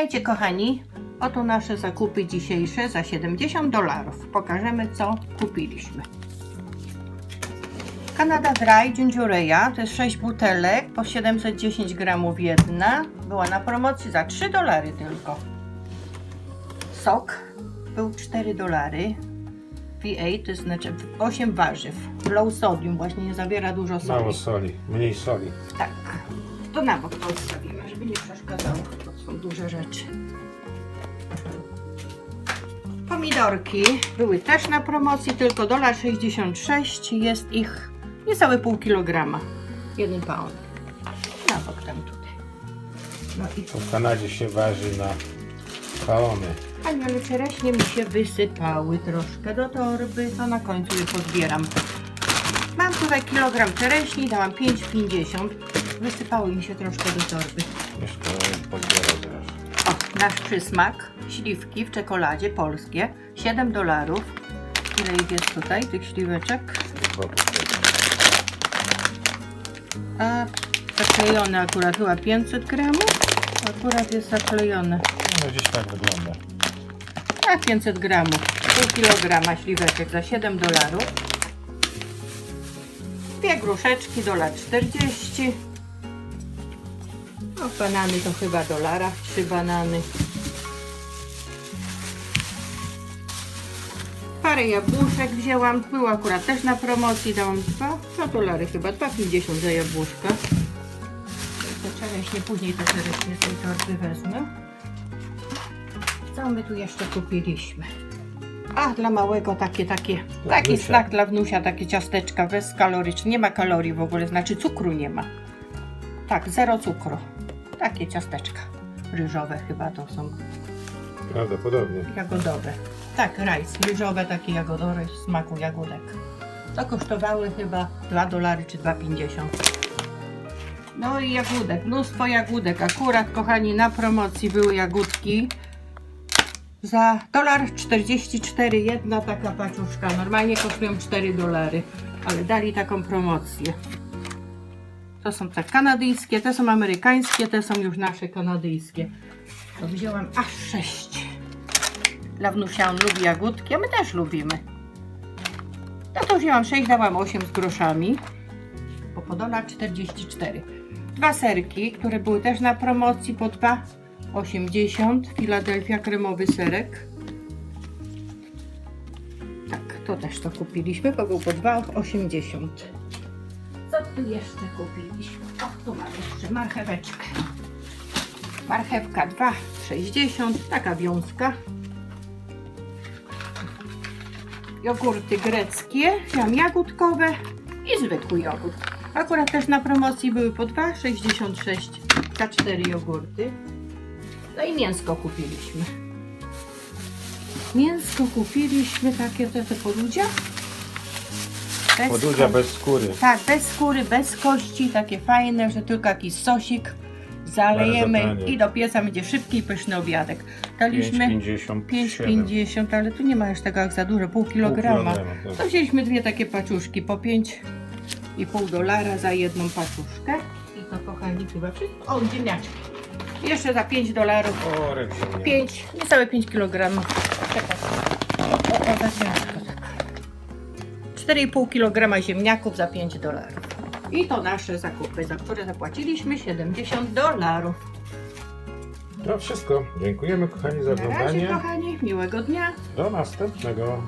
Witajcie kochani. Oto nasze zakupy dzisiejsze za 70 dolarów. Pokażemy co kupiliśmy. Canada Dry Gingereya to jest 6 butelek po 710 gramów jedna. Była na promocji za 3 dolary tylko. Sok był 4 dolary. V8 to znaczy 8 warzyw. Low sodium, właśnie nie zawiera dużo soli. Mało soli, mniej soli. Tak. To na bok to odstawimy, żeby nie przeszkadzało. To są duże rzeczy. Pomidorki były też na promocji, tylko dolar 66. Jest ich niecałe pół kilograma. Jeden pound. Na bok tam tutaj. No i To w Kanadzie się waży na paony. Ani, ale czereśnie mi się wysypały troszkę do torby, to na końcu je pozbieram. Mam tutaj kilogram czereśni, dałam 5,50. Wysypały mi się troszkę do torby. Jeszcze pozbiorę zaraz. O, nasz przysmak, śliwki w czekoladzie polskie, 7 dolarów. Ile ich jest tutaj, tych śliweczek? A zaklejone akurat chyba 500 gramów. Akurat jest zaklejone. No gdzieś tak wygląda. A 500 gramów, pół kilograma śliweczek za 7 dolarów. Dwie gruszeczki, dolar 40. No banany to chyba dolara, trzy banany. Parę jabłuszek wzięłam, był akurat też na promocji, dałam 2, 2 dolary chyba, 2,50 za jabłuszka. To czereśnie, później te czereśnie z tej torby wezmę. Co my tu jeszcze kupiliśmy? A, dla małego takie, takie, Dla taki wnusia. snak dla wnusia, takie ciasteczka bezkaloryczne. Nie ma kalorii w ogóle, znaczy cukru nie ma. Tak, zero cukru. Takie ciasteczka. Ryżowe chyba to są, Prawdopodobnie. jagodowe. Tak, rajs, ryżowe takie jagodowe w smaku jagódek. To kosztowały chyba 2 dolary czy 2,50. No i jagódek, mnóstwo jagódek. Akurat, kochani, na promocji były jagódki. Za dolar 44 jedna taka paczuszka. Normalnie kosztują 4 dolary, ale dali taką promocję. To są te kanadyjskie, te są amerykańskie, te są już nasze kanadyjskie. To wzięłam aż 6. Dla wnusia on lubi jagódki, a my też lubimy. No to wzięłam 6, dałam 8 z groszami. Po dolar 44. Dwa serki, które były też na promocji po 2,80. Filadelfia kremowy serek. Tak, to też to kupiliśmy, bo był po 2,80. Tu jeszcze kupiliśmy? O, tu mamy jeszcze marcheweczkę. Marchewka 2,60, taka wiązka. Jogurty greckie, wziąłam jagódkowe i zwykły jogurt. Akurat też na promocji były po 2,66 za 4 jogurty. No i mięsko kupiliśmy. Mięsko kupiliśmy takie te, te podudzia. Bez Podudzia ko- bez skóry. tak, bez skóry, bez kości, takie fajne, że tylko jakiś sosik zalejemy Bardzo tanie. i do pieca będzie szybki i pyszny obiadek. Daliśmy 5,50. 5,50, ale tu nie ma już tego jak za dużo, pół kilograma. To wzięliśmy dwie takie paczuszki po 5,5 dolara za jedną paczuszkę. I to kochani chyba wszystko. O, ziemniaczki. Jeszcze za 5 dolarów. O, ręk się nie. 5, niecałe 5 kg. Czekaj. O, o. 4,5 kg ziemniaków za 5 dolarów. I to nasze zakupy, za które zapłaciliśmy 70 dolarów. To wszystko. Dziękujemy kochani za Na razie, oglądanie. kochani, miłego dnia. Do następnego.